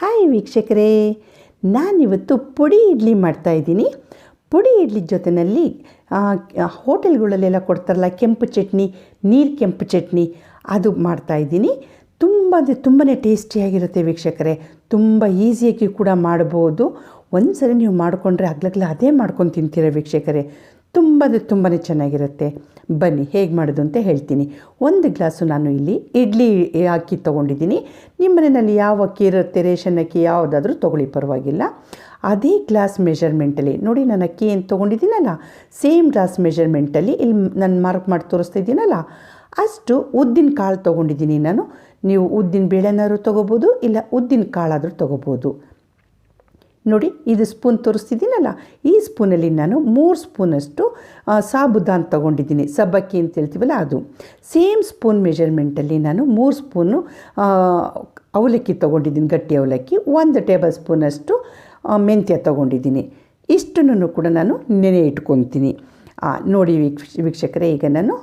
Hi ವೀಕ್ಷಕರೇ, ನಾನಿವತ್ತು ಪುಡಿ ಇಡ್ಲಿ ಮಾಡ್ತಾಯಿದ್ದೀನಿ ಪುಡಿ ಇಡ್ಲಿ ಜೊತೆಯಲ್ಲಿ ಹೋಟೆಲ್ಗಳಲ್ಲೆಲ್ಲ ಕೊಡ್ತಾರಲ್ಲ, ಕೆಂಪು ಚಟ್ನಿ, ನೀರು ಕೆಂಪು ಚಟ್ನಿ, ಅದು ಮಾಡ್ತಾಯಿದ್ದೀನಿ ತುಂಬ ಅಂದರೆ ತುಂಬಾ ಟೇಸ್ಟಿಯಾಗಿರುತ್ತೆ ವೀಕ್ಷಕರೇ, ತುಂಬ ಈಸಿಯಾಗಿ ಕೂಡ ಮಾಡ್ಬೋದು. ಒಂದು ಸರಿ ನೀವು ಮಾಡಿಕೊಂಡ್ರೆ ಅಗ್ಲಗ್ಲ ಅದೇ ಮಾಡ್ಕೊಂಡು ತಿಂತೀರ ವೀಕ್ಷಕರೇ. ತುಂಬ ತುಂಬಾ ಚೆನ್ನಾಗಿರುತ್ತೆ. ಬನ್ನಿ, ಹೇಗೆ ಮಾಡೋದು ಅಂತ ಹೇಳ್ತೀನಿ. ಒಂದು ಗ್ಲಾಸು ನಾನು ಇಲ್ಲಿ ಇಡ್ಲಿ ಅಕ್ಕಿ ತೊಗೊಂಡಿದ್ದೀನಿ. ನಿಮ್ಮ ಮನೆಯಲ್ಲಿ ಯಾವ ಅಕ್ಕಿ ಇರುತ್ತೆ ರೇಷನ್ ಅಕ್ಕಿ ಯಾವುದಾದ್ರೂ ತೊಗೊಳ್ಳಿ, ಪರವಾಗಿಲ್ಲ. ಅದೇ ಗ್ಲಾಸ್ ಮೆಷರ್ಮೆಂಟಲ್ಲಿ, ನೋಡಿ ನಾನು ಅಕ್ಕಿ ಏನು ತೊಗೊಂಡಿದ್ದೀನಲ್ಲ, ಸೇಮ್ ಗ್ಲಾಸ್ ಮೆಷರ್ಮೆಂಟಲ್ಲಿ ಇಲ್ಲಿ ನಾನು ಮಾರ್ಕ್ ಮಾಡಿ ತೋರಿಸ್ತಾ ಇದ್ದೀನಲ್ಲ ಅಷ್ಟು ಉದ್ದಿನ ಕಾಳು ತೊಗೊಂಡಿದ್ದೀನಿ ನಾನು. ನೀವು ಉದ್ದಿನ ಬೇಳೆನಾದ್ರು ತೊಗೋಬೋದು, ಇಲ್ಲ ಉದ್ದಿನ ಕಾಳಾದರೂ ತೊಗೋಬೋದು. ನೋಡಿ, ಇದು ಸ್ಪೂನ್ ತೋರಿಸ್ತಿದ್ದೀನಲ್ಲ, ಈ ಸ್ಪೂನಲ್ಲಿ ನಾನು ಮೂರು ಸ್ಪೂನಷ್ಟು ಸಾಬುದಾನ್ ತೊಗೊಂಡಿದ್ದೀನಿ. ಸಬ್ಬಕ್ಕಿ ಅಂತ ಹೇಳ್ತೀವಲ್ಲ ಅದು. ಸೇಮ್ ಸ್ಪೂನ್ ಮೆಷರ್ಮೆಂಟಲ್ಲಿ ನಾನು ಮೂರು ಸ್ಪೂನು ಅವಲಕ್ಕಿ ತೊಗೊಂಡಿದ್ದೀನಿ, ಗಟ್ಟಿ ಅವಲಕ್ಕಿ. ಒಂದು ಟೇಬಲ್ ಸ್ಪೂನಷ್ಟು ಮೆಂತ್ಯ ತೊಗೊಂಡಿದ್ದೀನಿ. ಇಷ್ಟನ್ನು ಕೂಡ ನಾನು ನೆನೆ ಇಟ್ಕೊತೀನಿ. ನೋಡಿ ವೀಕ್ಷ, ವೀಕ್ಷಕರೇ, ಈಗ ನಾನು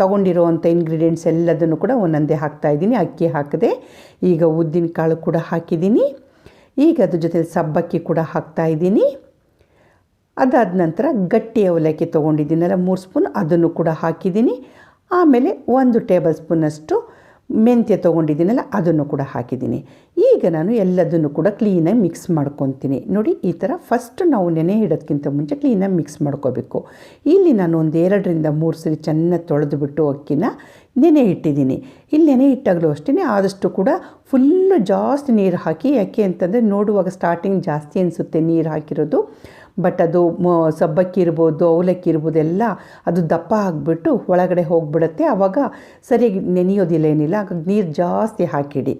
ತೊಗೊಂಡಿರೋವಂಥ ಇಂಗ್ರೀಡಿಯೆಂಟ್ಸ್ ಎಲ್ಲದನ್ನು ಕೂಡ ಒಂದೊಂದೇ ಹಾಕ್ತಾಯಿದ್ದೀನಿ ಅಕ್ಕಿ ಹಾಕಿದೆ, ಈಗ ಉದ್ದಿನ ಕಾಳು ಕೂಡ ಹಾಕಿದ್ದೀನಿ. ಈಗ ಅದ್ರ ಜೊತೆ ಸಬ್ಬಕ್ಕಿ ಕೂಡ ಹಾಕ್ತಾಯಿದ್ದೀನಿ ಅದಾದ ನಂತರ ಗಟ್ಟಿ ಅವಲಕ್ಕಿ ತೊಗೊಂಡಿದ್ದೀನಲ್ಲ ಮೂರು ಸ್ಪೂನ್, ಅದನ್ನು ಕೂಡ ಹಾಕಿದ್ದೀನಿ. ಆಮೇಲೆ ಒಂದು ಟೇಬಲ್ ಸ್ಪೂನಷ್ಟು ಮೆಂತ್ಯ ತೊಗೊಂಡಿದ್ದೀನಲ್ಲ, ಅದನ್ನು ಕೂಡ ಹಾಕಿದ್ದೀನಿ. ಈಗ ನಾನು ಎಲ್ಲದನ್ನು ಕೂಡ ಕ್ಲೀನಾಗಿ ಮಿಕ್ಸ್ ಮಾಡ್ಕೊತೀನಿ. ನೋಡಿ, ಈ ಥರ ಫಸ್ಟ್ ನಾವು ನೆನೆ ಇಡೋದಕ್ಕಿಂತ ಮುಂಚೆ ಕ್ಲೀನಾಗಿ ಮಿಕ್ಸ್ ಮಾಡ್ಕೋಬೇಕು. ಇಲ್ಲಿ ನಾನು ಒಂದು ಎರಡರಿಂದ ಮೂರು ಸರಿ ಚೆನ್ನಾಗಿ ತೊಳೆದುಬಿಟ್ಟು ಅಕ್ಕಿನ ನೆನೆ ಇಟ್ಟಿದ್ದೀನಿ. ಇಲ್ಲಿ ನೆನೆ ಇಟ್ಟಾಗಲೂ ಅಷ್ಟೇ ಆದಷ್ಟು ಕೂಡ ಫುಲ್ಲು ಜಾಸ್ತಿ ನೀರು ಹಾಕಿ, ಯಾಕೆ ಅಂತಂದರೆ ನೋಡುವಾಗ ಸ್ಟಾರ್ಟಿಂಗ್ ಜಾಸ್ತಿ ಅನಿಸುತ್ತೆ ನೀರು ಹಾಕಿರೋದು. ಬಟ್ ಅದು ಸಬ್ಬಕ್ಕಿ ಇರ್ಬೋದು ಅವಲಕ್ಕಿ ಇರ್ಬೋದು ಎಲ್ಲ ಅದು ದಪ್ಪ ಆಗಿಬಿಟ್ಟು ಒಳಗಡೆ ಹೋಗಿಬಿಡುತ್ತೆ. ಆವಾಗ ಸರಿಯಾಗಿ ನೆನೆಯೋದಿಲ್ಲ ಏನಿಲ್ಲ. ಆಗ ನೀರು ಜಾಸ್ತಿ ಹಾಕಿಡಿ.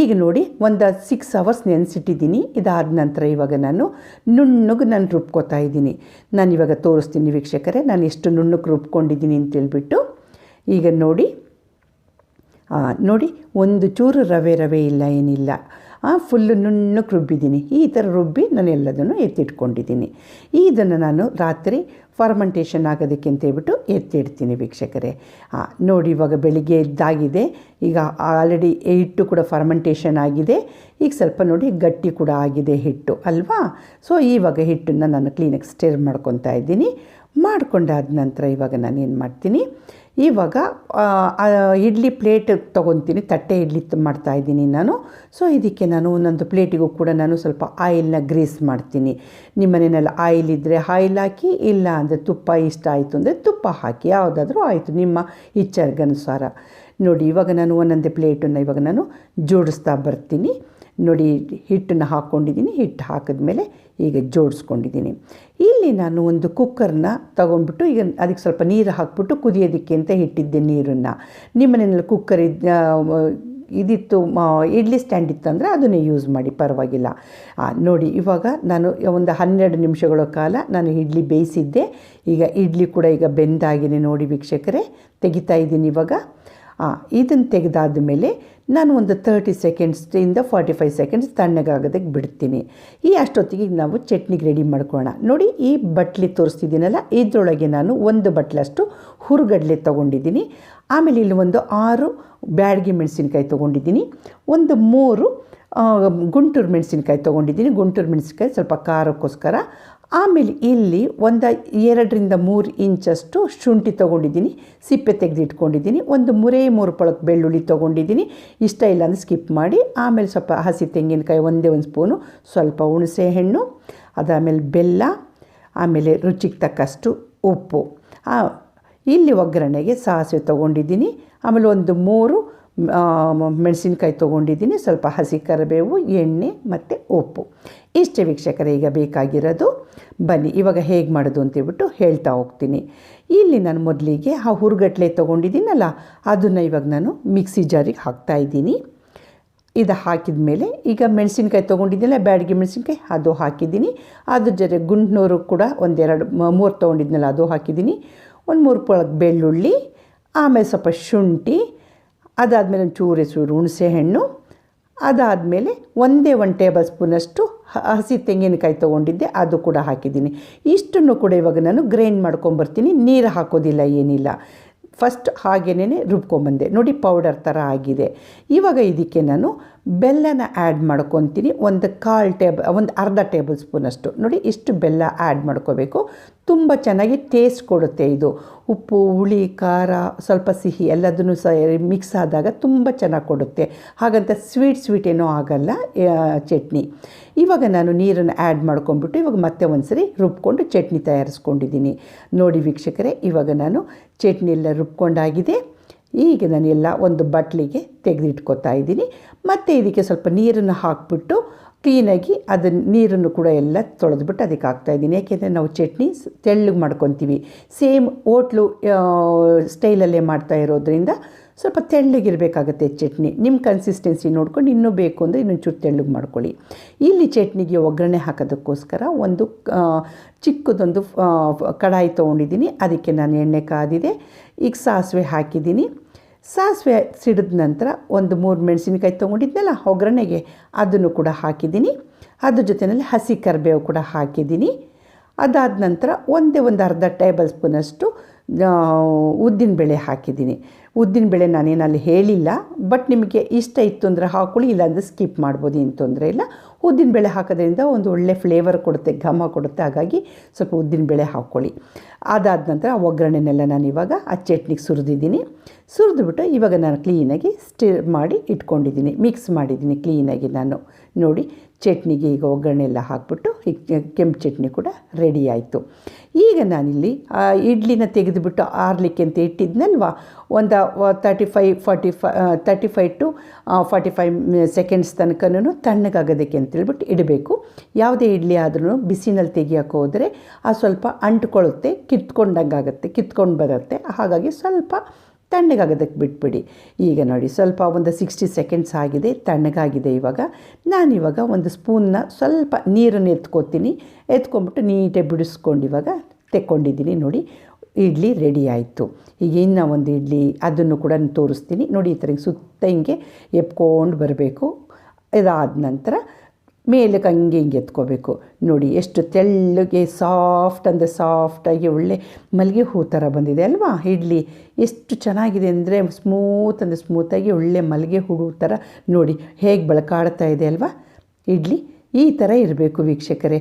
ಈಗ ನೋಡಿ, ಒಂದು ಸಿಕ್ಸ್ ಅವರ್ಸ್ ನೆನೆಸಿಟ್ಟಿದ್ದೀನಿ. ಇದಾದ ನಂತರ ಇವಾಗ ನಾನು ನುಣ್ಣಗೆ ನಾನು ರುಬ್ಕೋತಾ ಇದ್ದೀನಿ. ನಾನು ಇವಾಗ ತೋರಿಸ್ತೀನಿ ವೀಕ್ಷಕರೇ, ನಾನು ಎಷ್ಟು ನುಣ್ಣಗೆ ರುಬ್ಕೊಂಡಿದ್ದೀನಿ ಅಂತೇಳ್ಬಿಟ್ಟು ಈಗ ನೋಡಿ ನೋಡಿ, ಒಂದು ಚೂರು ರವೆ ರವೆ ಇಲ್ಲ ಏನಿಲ್ಲ. ಫುಲ್ಲು ನುಣ್ಣಕ್ಕೆ ರುಬ್ಬಿದ್ದೀನಿ. ಈ ಥರ ರುಬ್ಬಿ ನಾನು ಎಲ್ಲದನ್ನು ಎತ್ತಿಟ್ಕೊಂಡಿದ್ದೀನಿ. ಇದನ್ನು ನಾನು ರಾತ್ರಿ ಫರ್ಮೆಂಟೇಷನ್ ಆಗೋದಕ್ಕೆ ಅಂತ ಹೇಳ್ಬಿಟ್ಟು ಎತ್ತಿಡ್ತೀನಿ ವೀಕ್ಷಕರೇ. ನೋಡಿ ಇವಾಗ ಬೆಳಿಗ್ಗೆ ಎದ್ದಾಗಿದೆ ಈಗ ಆಲ್ರೆಡಿ ಹಿಟ್ಟು ಕೂಡ ಫರ್ಮೆಂಟೇಷನ್ ಆಗಿದೆ. ಈಗ ಸ್ವಲ್ಪ ನೋಡಿ ಗಟ್ಟಿ ಕೂಡ ಆಗಿದೆ ಹಿಟ್ಟು, ಅಲ್ವಾ? ಸೊ ಇವಾಗ ಹಿಟ್ಟನ್ನು ನಾನು ಕ್ಲೀನಾಗಿ ಸ್ಟೇರ್ ಮಾಡ್ಕೊತಾ ಇದ್ದೀನಿ. ಮಾಡಿಕೊಂಡಾದ ನಂತರ ಇವಾಗ ನಾನು ಏನು ಮಾಡ್ತೀನಿ? ಇವಾಗ ಇಡ್ಲಿ ಪ್ಲೇಟ್ ತೊಗೊತೀನಿ, ತಟ್ಟೆ ಇಡ್ಲಿ ಮಾಡ್ತಾ ಇದ್ದೀನಿ ನಾನು. ಸೊ ಇದಕ್ಕೆ ನಾನು ಒಂದೊಂದು ಪ್ಲೇಟಿಗೂ ಕೂಡ ನಾನು ಸ್ವಲ್ಪ ಆಯಿಲ್ನ ಗ್ರೀಸ್ ಮಾಡ್ತೀನಿ. ನಿಮ್ಮ ಮನೆಯಲ್ಲಿ ಆಯಿಲ್ ಇದ್ದರೆ ಆಯಿಲ್ ಹಾಕಿ, ಇಲ್ಲ ಅಂದರೆ ತುಪ್ಪ ಇಷ್ಟ ಆಯಿತು ಅಂದರೆ ತುಪ್ಪ ಹಾಕಿ, ಯಾವುದಾದ್ರೂ ಆಯಿತು, ನಿಮ್ಮ ಇಚ್ಛೆಗನುಸಾರ. ನೋಡಿ, ಇವಾಗ ನಾನು ಒಂದೊಂದೇ ಪ್ಲೇಟನ್ನು ಇವಾಗ ನಾನು ಜೋಡಿಸ್ತಾ ಬರ್ತೀನಿ. ನೋಡಿ ಹಿಟ್ಟನ್ನು ಹಾಕ್ಕೊಂಡಿದ್ದೀನಿ. ಹಿಟ್ಟು ಹಾಕಿದ್ಮೇಲೆ ಈಗ ಜೋಡಿಸ್ಕೊಂಡಿದ್ದೀನಿ. ಇಲ್ಲಿ ನಾನು ಒಂದು ಕುಕ್ಕರ್ನ ತೊಗೊಂಡ್ಬಿಟ್ಟು ಈಗ ಅದಕ್ಕೆ ಸ್ವಲ್ಪ ನೀರು ಹಾಕ್ಬಿಟ್ಟು ಕುದಿಯೋದಕ್ಕೆ ಅಂತ ಇಟ್ಟಿದ್ದೆ ನೀರನ್ನು. ನಿಮ್ಮ ಮನೆಯಲ್ಲಿ ಕುಕ್ಕರ್ ಇದಿತ್ತು ಇಡ್ಲಿ ಸ್ಟ್ಯಾಂಡ್ ಇತ್ತಂದರೆ ಅದನ್ನೇ ಯೂಸ್ ಮಾಡಿ, ಪರವಾಗಿಲ್ಲ. ನೋಡಿ, ಇವಾಗ ನಾನು ಒಂದು ಹನ್ನೆರಡು ನಿಮಿಷಗಳ ಕಾಲ ನಾನು ಇಡ್ಲಿ ಬೇಯಿಸಿದ್ದೆ. ಈಗ ಇಡ್ಲಿ ಕೂಡ ಈಗ ಬೆಂದಾಗಿದೆ ನೋಡಿ ವೀಕ್ಷಕರೇ, ತೆಗಿತಾ ಇದ್ದೀನಿ ಇವಾಗ. ಇದನ್ನು ತೆಗೆದಾದ ಮೇಲೆ ನಾನು ಒಂದು ತರ್ಟಿ ಸೆಕೆಂಡ್ಸಿಂದ ಫಾರ್ಟಿ ಫೈವ್ ಸೆಕೆಂಡ್ಸ್ ತಣ್ಣಗಾಗೋದಕ್ಕೆ ಬಿಡ್ತೀನಿ. ಈ ಅಷ್ಟೊತ್ತಿಗೆ ನಾವು ಚಟ್ನಿಗೆ ರೆಡಿ ಮಾಡ್ಕೊಳ್ಳೋಣ ನೋಡಿ, ಈ ಬಟ್ಲಿ ತೋರಿಸ್ತಿದ್ದೀನಲ್ಲ, ಇದರೊಳಗೆ ನಾನು ಒಂದು ಬಟ್ಲಷ್ಟು ಹುರುಗಡ್ಲೆ ತೊಗೊಂಡಿದ್ದೀನಿ. ಆಮೇಲೆ ಇಲ್ಲಿ ಒಂದು ಆರು ಬ್ಯಾಡಗಿ ಮೆಣಸಿನ್ಕಾಯಿ ತೊಗೊಂಡಿದ್ದೀನಿ. ಒಂದು ಮೂರು ಗುಂಟೂರು ಮೆಣಸಿನ್ಕಾಯಿ ತೊಗೊಂಡಿದ್ದೀನಿ. ಗುಂಟೂರು ಮೆಣಸಿನ್ಕಾಯಿ ಸ್ವಲ್ಪ ಖಾರಕ್ಕೋಸ್ಕರ ಆಮೇಲೆ ಇಲ್ಲಿ ಒಂದು ಎರಡರಿಂದ ಮೂರು ಇಂಚಷ್ಟು ಶುಂಠಿ ತೊಗೊಂಡಿದ್ದೀನಿ, ಸಿಪ್ಪೆ ತೆಗೆದಿಟ್ಕೊಂಡಿದ್ದೀನಿ, ಒಂದು ಮೂರೇ ಮೂರು ಪಳಕ್ ಬೆಳ್ಳುಳ್ಳಿ ತೊಗೊಂಡಿದ್ದೀನಿ. ಇಷ್ಟ ಇಲ್ಲ ಅಂದರೆ ಸ್ಕಿಪ್ ಮಾಡಿ, ಆಮೇಲೆ ಸ್ವಲ್ಪ ಹಸಿ ತೆಂಗಿನಕಾಯಿ ಒಂದೇ ಒಂದು ಸ್ಪೂನು, ಸ್ವಲ್ಪ ಹುಣಸೆ ಹಣ್ಣು, ಅದಾದಮೇಲೆ ಬೆಲ್ಲ, ಆಮೇಲೆ ರುಚಿಗೆ ತಕ್ಕಷ್ಟು ಉಪ್ಪು. ಇಲ್ಲಿ ಒಗ್ಗರಣೆಗೆ ಸಾಸಿವೆ ತೊಗೊಂಡಿದ್ದೀನಿ, ಆಮೇಲೆ ಒಂದು ಮೂರು ಮೆಣಸಿನ್ಕಾಯಿ ತೊಗೊಂಡಿದ್ದೀನಿ. ಸ್ವಲ್ಪ ಹಸಿ ಕರಿಬೇವು, ಎಣ್ಣೆ ಮತ್ತು ಉಪ್ಪು. ಇಷ್ಟೇ ವೀಕ್ಷಕರೇ, ಈಗ ಬೇಕಾಗಿರೋದು ಬನ್ನಿ. ಇವಾಗ ಹೇಗೆ ಮಾಡೋದು ಅಂತೇಳ್ಬಿಟ್ಟು ಹೇಳ್ತಾ ಹೋಗ್ತೀನಿ. ಇಲ್ಲಿ ನಾನು ಮೊದಲಿಗೆ ಆ ಹುರುಗಟ್ಲೆ ತೊಗೊಂಡಿದ್ದೀನಲ್ಲ, ಅದನ್ನು ಇವಾಗ ನಾನು ಮಿಕ್ಸಿ ಜಾರಿಗೆ ಹಾಕ್ತಾಯಿದ್ದೀನಿ ಇದು ಹಾಕಿದ ಮೇಲೆ ಈಗ ಮೆಣಸಿನ್ಕಾಯಿ ತೊಗೊಂಡಿದ್ದಿಲ್ಲ ಬ್ಯಾಡಿಗೆ ಮೆಣಸಿನ್ಕಾಯಿ, ಅದು ಹಾಕಿದ್ದೀನಿ. ಅದ್ರ ಜೊತೆ ಗುಂಡ್ನೂರು ಕೂಡ ಒಂದೆರಡು ಮೂರು ತೊಗೊಂಡಿದ್ನಲ್ಲ, ಅದು ಹಾಕಿದ್ದೀನಿ. ಒಂದು ಮೂರು ಪೊಳಗೆ ಬೆಳ್ಳುಳ್ಳಿ, ಆಮೇಲೆ ಸ್ವಲ್ಪ ಶುಂಠಿ ಅದಾದಮೇಲೆ ಒಂದು ಚೂರೆ ಚೂರು ಹುಣಸೆ ಹಣ್ಣು ಅದಾದಮೇಲೆ ಒಂದೇ ಒಂದು ಟೇಬಲ್ ಸ್ಪೂನಷ್ಟು ಹಸಿ ತೆಂಗಿನಕಾಯಿ ತೊಗೊಂಡಿದ್ದೆ, ಅದು ಕೂಡ ಹಾಕಿದ್ದೀನಿ. ಇಷ್ಟನ್ನು ಕೂಡ ಇವಾಗ ನಾನು ಗ್ರೈಂಡ್ ಮಾಡ್ಕೊಂಬರ್ತೀನಿ, ನೀರು ಹಾಕೋದಿಲ್ಲ, ಏನಿಲ್ಲ. ಫಸ್ಟ್ ಹಾಗೇನೇ ರುಬ್ಕೊಂಬಂದೆ. ನೋಡಿ ಪೌಡರ್ ಥರ ಆಗಿದೆ. ಇವಾಗ ಇದಕ್ಕೆ ನಾನು ಬೆಲ್ಲನ ಆ್ಯಡ್ ಮಾಡ್ಕೊತೀನಿ. ಒಂದು ಕಾಲು ಟೇಬಲ್ ಒಂದು ಅರ್ಧ ಟೇಬಲ್ ಸ್ಪೂನಷ್ಟು ನೋಡಿ, ಇಷ್ಟು ಬೆಲ್ಲ ಆ್ಯಡ್ ಮಾಡ್ಕೋಬೇಕು. ತುಂಬ ಚೆನ್ನಾಗಿ ಟೇಸ್ಟ್ ಕೊಡುತ್ತೆ ಇದು. ಉಪ್ಪು, ಹುಳಿ, ಖಾರ, ಸ್ವಲ್ಪ ಸಿಹಿ ಎಲ್ಲದನ್ನು ಸಹ ಮಿಕ್ಸ್ ಆದಾಗ ತುಂಬ ಚೆನ್ನಾಗಿ ಕೊಡುತ್ತೆ. ಹಾಗಂತ ಸ್ವೀಟ್ ಸ್ವೀಟ್ ಏನೂ ಆಗಲ್ಲ ಚಟ್ನಿ. ಇವಾಗ ನಾನು ನೀರನ್ನು ಆ್ಯಡ್ ಮಾಡ್ಕೊಂಡ್ಬಿಟ್ಟು ಇವಾಗ ಮತ್ತೆ ಒಂದು ಸರಿ ರುಬ್ಕೊಂಡು ಚಟ್ನಿ ತಯಾರಿಸ್ಕೊಂಡಿದ್ದೀನಿ. ನೋಡಿ ವೀಕ್ಷಕರೇ, ಇವಾಗ ನಾನು ಚಟ್ನಿ ಎಲ್ಲ ರುಬ್ಕೊಂಡಾಗಿದೆ. ಈಗ ನಾನು ಎಲ್ಲ ಒಂದು ಬಟ್ಲಿಗೆ ತೆಗೆದಿಟ್ಕೊತಾ ಇದ್ದೀನಿ. ಮತ್ತು ಇದಕ್ಕೆ ಸ್ವಲ್ಪ ನೀರನ್ನು ಹಾಕ್ಬಿಟ್ಟು ಕ್ಲೀನಾಗಿ ಅದನ್ನ ನೀರನ್ನು ಕೂಡ ಎಲ್ಲ ತೊಳೆದ್ಬಿಟ್ಟು ಅದಕ್ಕೆ ಹಾಕ್ತಾಯಿದ್ದೀನಿ ಯಾಕೆಂದರೆ ನಾವು ಚಟ್ನಿ ತೆಳ್ಳಗೆ ಮಾಡ್ಕೊತೀವಿ. ಸೇಮ್ ಓಟ್ಲು ಸ್ಟೈಲಲ್ಲೇ ಮಾಡ್ತಾ ಇರೋದ್ರಿಂದ ಸ್ವಲ್ಪ ತೆಳ್ಳಗಿರಬೇಕಾಗತ್ತೆ ಚಟ್ನಿ. ನಿಮ್ಮ ಕನ್ಸಿಸ್ಟೆನ್ಸಿ ನೋಡ್ಕೊಂಡು ಇನ್ನೂ ಬೇಕು ಅಂದರೆ ಇನ್ನೊಂದು ಚೂರು ತೆಳ್ಳಗೆ ಮಾಡ್ಕೊಳ್ಳಿ. ಇಲ್ಲಿ ಚಟ್ನಿಗೆ ಒಗ್ಗರಣೆ ಹಾಕೋದಕ್ಕೋಸ್ಕರ ಒಂದು ಚಿಕ್ಕದೊಂದು ಕಡಾಯಿ ತೊಗೊಂಡಿದ್ದೀನಿ. ಅದಕ್ಕೆ ನಾನು ಎಣ್ಣೆ ಕಾದಿದೆ. ಈಗ ಸಾಸಿವೆ ಹಾಕಿದ್ದೀನಿ. ಸಾಸಿವೆ ಸಿಡಿದ ನಂತರ ಒಂದು ಮೂರು ಮೆಣಸಿನಕಾಯಿ ತೊಗೊಂಡಿದ್ನಲ್ಲ, ಒಗ್ಗರಣೆಗೆ ಅದನ್ನು ಕೂಡ ಹಾಕಿದ್ದೀನಿ. ಅದ್ರ ಜೊತೆಯಲ್ಲಿ ಹಸಿ ಕರಿಬೇವು ಕೂಡ ಹಾಕಿದ್ದೀನಿ. ಅದಾದ ನಂತರ ಒಂದೇ ಒಂದು ಅರ್ಧ ಟೇಬಲ್ ಸ್ಪೂನಷ್ಟು ಉದ್ದಿನಬೇಳೆ ಹಾಕಿದ್ದೀನಿ. ಉದ್ದಿನಬೇಳೆ ನಾನೇನು ಅಲ್ಲಿ ಹೇಳಿಲ್ಲ, ಬಟ್ ನಿಮಗೆ ಇಷ್ಟ ಇತ್ತು ಅಂದರೆ ಹಾಕೊಳ್ಳಿ, ಇಲ್ಲಾಂದರೆ ಸ್ಕಿಪ್ ಮಾಡ್ಬೋದು, ಏನು ತೊಂದರೆ ಇಲ್ಲ. ಉದ್ದಿನಬೇಳೆ ಹಾಕೋದ್ರಿಂದ ಒಂದು ಒಳ್ಳೆ ಫ್ಲೇವರ್ ಕೊಡುತ್ತೆ, ಘಮ ಕೊಡುತ್ತೆ. ಹಾಗಾಗಿ ಸ್ವಲ್ಪ ಉದ್ದಿನಬೇಳೆ ಹಾಕ್ಕೊಳ್ಳಿ ಅದಾದ ನಂತರ ಆ ಒಗ್ಗರಣೆನೆಲ್ಲ ನಾನು ಇವಾಗ ಆ ಚಟ್ನಿಗೆ ಸುರಿದಿದ್ದೀನಿ. ಸುರಿದ್ಬಿಟ್ಟು ಇವಾಗ ನಾನು ಕ್ಲೀನಾಗಿ ಸ್ಟಿರ್ ಮಾಡಿ ಇಟ್ಕೊಂಡಿದ್ದೀನಿ. ಮಿಕ್ಸ್ ಮಾಡಿದ್ದೀನಿ ಕ್ಲೀನಾಗಿ ನಾನು. ನೋಡಿ ಚಟ್ನಿಗೆ ಈಗ ಒಗ್ಗರಣೆ ಎಲ್ಲ ಹಾಕ್ಬಿಟ್ಟು ಕೆಂಪು ಚಟ್ನಿ ಕೂಡ ರೆಡಿ ಆಯಿತು. ಈಗ ನಾನಿಲ್ಲಿ ಇಡ್ಲಿನ ತೆಗೆದುಬಿಟ್ಟು ಆರಲಿಕ್ಕೆ ಅಂತ ಇಟ್ಟಿದ್ನಲ್ವ? ಒಂದು thirty five forty five thirty five to forty five seconds ತನಕನೂ ತಣ್ಣಗಾಗೋದಕ್ಕೆ ಅಂತೇಳ್ಬಿಟ್ಟು ಇಡಬೇಕು. ಯಾವುದೇ ಇಡ್ಲಿ ಆದ್ರೂ ಬಿಸಿನಲ್ಲಿ ತೆಗಿಯೋಕೆ ಹೋದರೆ ಆ ಸ್ವಲ್ಪ ಅಂಟ್ಕೊಳ್ಳುತ್ತೆ ಕಿತ್ಕೊಂಡಂಗೆ ಆಗುತ್ತೆ ಕಿತ್ಕೊಂಡು ಬರುತ್ತೆ. ಹಾಗಾಗಿ ಸ್ವಲ್ಪ ತಣ್ಣಗಾಗೋದಕ್ಕೆ ಬಿಟ್ಬಿಡಿ. ಈಗ ನೋಡಿ, ಸ್ವಲ್ಪ ಒಂದು ಸಿಕ್ಸ್ಟಿ ಸೆಕೆಂಡ್ಸ್ ಆಗಿದೆ, ತಣ್ಣಗಾಗಿದೆ ಇವಾಗ. ನಾನಿವಾಗ ಒಂದು ಸ್ಪೂನ್ನ ಸ್ವಲ್ಪ ನೀರನ್ನು ಎತ್ಕೋತೀನಿ. ಎತ್ಕೊಂಡ್ಬಿಟ್ಟು ನೀಟಾಗಿ ಬಿಡಿಸ್ಕೊಂಡು ಇವಾಗ ತೆಕ್ಕೊಂಡಿದ್ದೀನಿ. ನೋಡಿ, ಇಡ್ಲಿ ರೆಡಿ ಆಯಿತು. ಈಗ ಇನ್ನು ಒಂದು ಇಡ್ಲಿ, ಅದನ್ನು ಕೂಡ ತೋರಿಸ್ತೀನಿ. ನೋಡಿ, ಈ ಥರ ಸುತ್ತ ಹಿಂಗೆ ಎಪ್ಕೊಂಡು ಬರಬೇಕು. ಇದಾದ ನಂತರ ಮೇಲಕ್ಕೆ ಹಂಗೆ ಹಿಂಗೆ ಎತ್ಕೋಬೇಕು. ನೋಡಿ, ಎಷ್ಟು ತೆಳ್ಳಗೆ ಸಾಫ್ಟ್ ಅಂದರೆ ಸಾಫ್ಟಾಗಿ ಒಳ್ಳೆ ಮಲ್ಲಿಗೆ ಹೂ ಥರ ಬಂದಿದೆ ಅಲ್ವಾ? ಇಡ್ಲಿ. ಎಷ್ಟು ಚೆನ್ನಾಗಿದೆ ಅಂದರೆ ಸ್ಮೂತ್ ಅಂದರೆ ಸ್ಮೂತಾಗಿ ಒಳ್ಳೆ ಮಲ್ಲಿಗೆ ಹೂ ಥರ. ನೋಡಿ, ಹೇಗೆ ಬಳಕಾಡ್ತಾ ಇದೆ ಅಲ್ವಾ? ಇಡ್ಲಿ ಈ ಥರ ಇರಬೇಕು ವೀಕ್ಷಕರೇ.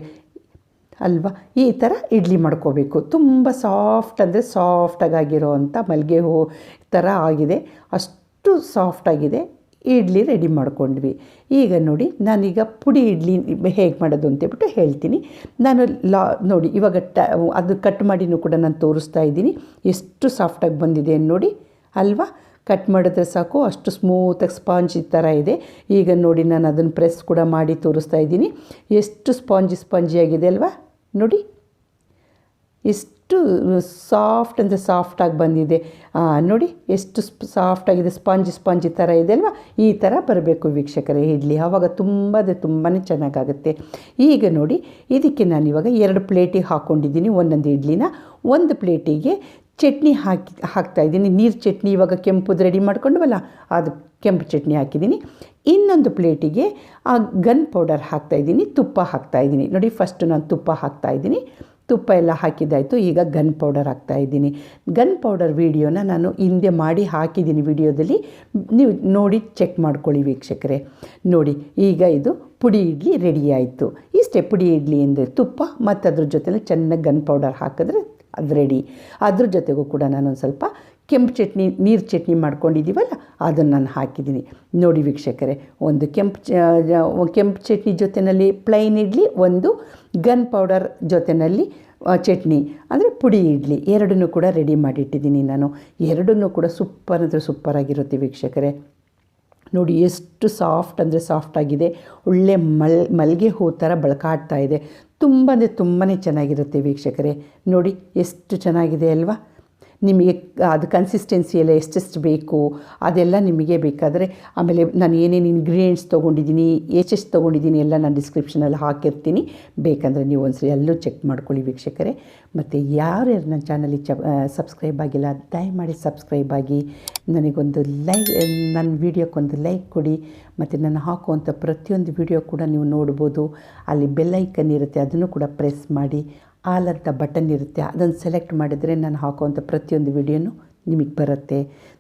ಅಲ್ವಾ? ಈ ಥರ ಇಡ್ಲಿ ಮಾಡ್ಕೋಬೇಕು. ತುಂಬ ಸಾಫ್ಟ್ ಅಂದರೆ ಸಾಫ್ಟಾಗಿರೋ ಅಂಥ ಮಲ್ಲಿಗೆ ಹೂ ಥರ ಆಗಿದೆ. ಅಷ್ಟು ಸಾಫ್ಟಾಗಿದೆ ಇಡ್ಲಿ ರೆಡಿ ಮಾಡ್ಕೊಂಡ್ವಿ. ಈಗ ನೋಡಿ, ನಾನೀಗ ಪುಡಿ ಇಡ್ಲಿ ಹೇಗೆ ಮಾಡೋದು ಅಂತೇಳ್ಬಿಟ್ಟು ಹೇಳ್ತೀನಿ. ನಾನು ಲಾ, ನೋಡಿ, ಇವಾಗ ಟ, ಅದು ಕಟ್ ಮಾಡಿನೂ ಕೂಡ ನಾನು ತೋರಿಸ್ತಾ ಇದ್ದೀನಿ. ಎಷ್ಟು ಸಾಫ್ಟಾಗಿ ಬಂದಿದೆ ನೋಡಿ, ಅಲ್ವಾ? ಕಟ್ ಮಾಡಿದ್ರೆ ಸಾಕು, ಅಷ್ಟು ಸ್ಮೂತಾಗಿ ಸ್ಪಾಂಜ್ ಥರ ಇದೆ. ಈಗ ನೋಡಿ, ನಾನು ಅದನ್ನು ಪ್ರೆಸ್ ಕೂಡ ಮಾಡಿ ತೋರಿಸ್ತಾ ಇದ್ದೀನಿ. ಎಷ್ಟು ಸ್ಪಾಂಜಿ ಸ್ಪಾಂಜಿಯಾಗಿದೆ ಅಲ್ವಾ? ನೋಡಿ. ಎಷ್ಟು ಸಾಫ್ಟ್ ಅಂದರೆ ಸಾಫ್ಟಾಗಿ ಬಂದಿದೆ. ನೋಡಿ, ಎಷ್ಟು ಸಾಫ್ಟಾಗಿದೆ ಸ್ಪಾಂಜಿ ಸ್ಪಾಂಜಿ ಥರ ಇದೆ ಅಲ್ವಾ? ಈ ಥರ ಬರಬೇಕು ವೀಕ್ಷಕರೇ, ಇಡ್ಲಿ. ಆವಾಗ ತುಂಬ ತುಂಬಾ ಚೆನ್ನಾಗಾಗುತ್ತೆ. ಈಗ ನೋಡಿ, ಇದಕ್ಕೆ ನಾನು ಇವಾಗ ಎರಡು ಪ್ಲೇಟಿಗೆ ಹಾಕ್ಕೊಂಡಿದ್ದೀನಿ ಒಂದೊಂದು ಇಡ್ಲಿನ, ಒಂದು ಪ್ಲೇಟಿಗೆ ಚಟ್ನಿ ಹಾಕಿ ಹಾಕ್ತಾಯಿದ್ದೀನಿ ನೀರು ಚಟ್ನಿ ಇವಾಗ ಕೆಂಪುದು ರೆಡಿ ಮಾಡ್ಕೊಂಡ್ವಲ್ಲ, ಅದು ಕೆಂಪು ಚಟ್ನಿ ಹಾಕಿದ್ದೀನಿ. ಇನ್ನೊಂದು ಪ್ಲೇಟಿಗೆ ಆ ಗನ್ ಪೌಡರ್ ಹಾಕ್ತಾಯಿದ್ದೀನಿ ತುಪ್ಪ ಹಾಕ್ತಾಯಿದ್ದೀನಿ ನೋಡಿ ಫಸ್ಟು ನಾನು ತುಪ್ಪ ಹಾಕ್ತಾಯಿದ್ದೀನಿ ತುಪ್ಪ ಎಲ್ಲ ಹಾಕಿದ್ದಾಯಿತು. ಈಗ ಗನ್ ಪೌಡರ್ ಹಾಕ್ತಾಯಿದ್ದೀನಿ ಗನ್ ಪೌಡರ್ ವೀಡಿಯೋನ ನಾನು ಹಿಂದೆ ಮಾಡಿ ಹಾಕಿದ್ದೀನಿ ವಿಡಿಯೋದಲ್ಲಿ ನೀವು ನೋಡಿ ಚೆಕ್ ಮಾಡ್ಕೊಳ್ಳಿ ವೀಕ್ಷಕರೇ. ನೋಡಿ, ಈಗ ಇದು ಪುಡಿ ಇಡ್ಲಿ ರೆಡಿ ಆಯಿತು. ಇಷ್ಟೇ ಪುಡಿ ಇಡ್ಲಿ ಅಂದರೆ ತುಪ್ಪ ಮತ್ತು ಅದ್ರ ಜೊತೆಲಿ ಚೆನ್ನಾಗಿ ಗನ್ ಪೌಡರ್ ಹಾಕಿದ್ರೆ ಅದು ರೆಡಿ ಅದ್ರ ಜೊತೆಗೂ ಕೂಡ ನಾನೊಂದು ಸ್ವಲ್ಪ ಕೆಂಪು ಚಟ್ನಿ, ನೀರು ಚಟ್ನಿ ಮಾಡ್ಕೊಂಡಿದ್ದೀವಲ್ಲ ಅದನ್ನು ನಾನು ಹಾಕಿದ್ದೀನಿ. ನೋಡಿ ವೀಕ್ಷಕರೇ, ಒಂದು ಕೆಂಪು ಕೆಂಪು ಚಟ್ನಿ ಜೊತೆಯಲ್ಲಿ ಪ್ಲೈನ್ ಇಡ್ಲಿ, ಒಂದು ಗನ್ ಪೌಡರ್ ಜೊತೆಯಲ್ಲಿ ಚಟ್ನಿ, ಅಂದರೆ ಪುಡಿ ಇಡ್ಲಿ, ಎರಡನ್ನೂ ಕೂಡ ರೆಡಿ ಮಾಡಿಟ್ಟಿದ್ದೀನಿ ನಾನು. ಎರಡನ್ನೂ ಕೂಡ ಸೂಪರ್ ಅಂದರೆ ಸೂಪರಾಗಿರುತ್ತೆ ವೀಕ್ಷಕರೇ. ನೋಡಿ, ಎಷ್ಟು ಸಾಫ್ಟ್ ಅಂದರೆ ಸಾಫ್ಟ್ ಆಗಿದೆ. ಒಳ್ಳೆ ಮಲ್ ಮಲ್ಲಿಗೆ ಹೂ ಥರ ಬಳಕಾಡ್ತಾ ಇದೆ. ತುಂಬ ಅಂದರೆ ತುಂಬಾ ಚೆನ್ನಾಗಿರುತ್ತೆ ವೀಕ್ಷಕರೇ. ನೋಡಿ, ಎಷ್ಟು ಚೆನ್ನಾಗಿದೆ ಅಲ್ವಾ? ನಿಮಗೆ, ಅದು ಕನ್ಸಿಸ್ಟೆನ್ಸಿ ಎಲ್ಲ ಎಷ್ಟೆಷ್ಟು ಬೇಕು, ಅದೆಲ್ಲ ನಿಮಗೆ ಬೇಕಾದರೆ, ಆಮೇಲೆ ನಾನು ಏನೇನು ಇಂಗ್ರೀಡಿಯೆಂಟ್ಸ್ ತೊಗೊಂಡಿದ್ದೀನಿ ಎಷ್ಟೆಷ್ಟು ತೊಗೊಂಡಿದ್ದೀನಿ ಎಲ್ಲ ನಾನು ಡಿಸ್ಕ್ರಿಪ್ಷನಲ್ಲಿ ಹಾಕಿರ್ತೀನಿ. ಬೇಕಂದರೆ ನೀವು ಒಂದ್ಸರಿ ಎಲ್ಲೂ ಚೆಕ್ ಮಾಡ್ಕೊಳ್ಳಿ ವೀಕ್ಷಕರೇ. ಮತ್ತು ಯಾರ್ಯಾರು ನನ್ನ ಚಾನಲಿಗೆ ಚ ಸಬ್ಸ್ಕ್ರೈಬ್ ಆಗಿಲ್ಲ, ದಯಮಾಡಿ ಸಬ್ಸ್ಕ್ರೈಬ್ ಆಗಿ. ನನಗೊಂದು ಲೈಕ್ ನನ್ನ ವೀಡಿಯೋಕ್ಕೊಂದು ಲೈಕ್ ಕೊಡಿ. ಮತ್ತು ನಾನು ಹಾಕುವಂಥ ಪ್ರತಿಯೊಂದು ವಿಡಿಯೋ ಕೂಡ ನೀವು ನೋಡ್ಬೋದು. ಅಲ್ಲಿ ಬೆಲ್ಲೈಕನ್ ಇರುತ್ತೆ, ಅದನ್ನು ಕೂಡ ಪ್ರೆಸ್ ಮಾಡಿ. ಆಲ್ ಬಟನ್ ಇರುತ್ತೆ. ಅದನ್ನು ಸೆಲೆಕ್ಟ್ ಮಾಡಿದರೆ ನಾನು ಹಾಕುವಂಥ ಪ್ರತಿಯೊಂದು ವಿಡಿಯೋನು ನಿಮಗೆ ಬರುತ್ತೆ.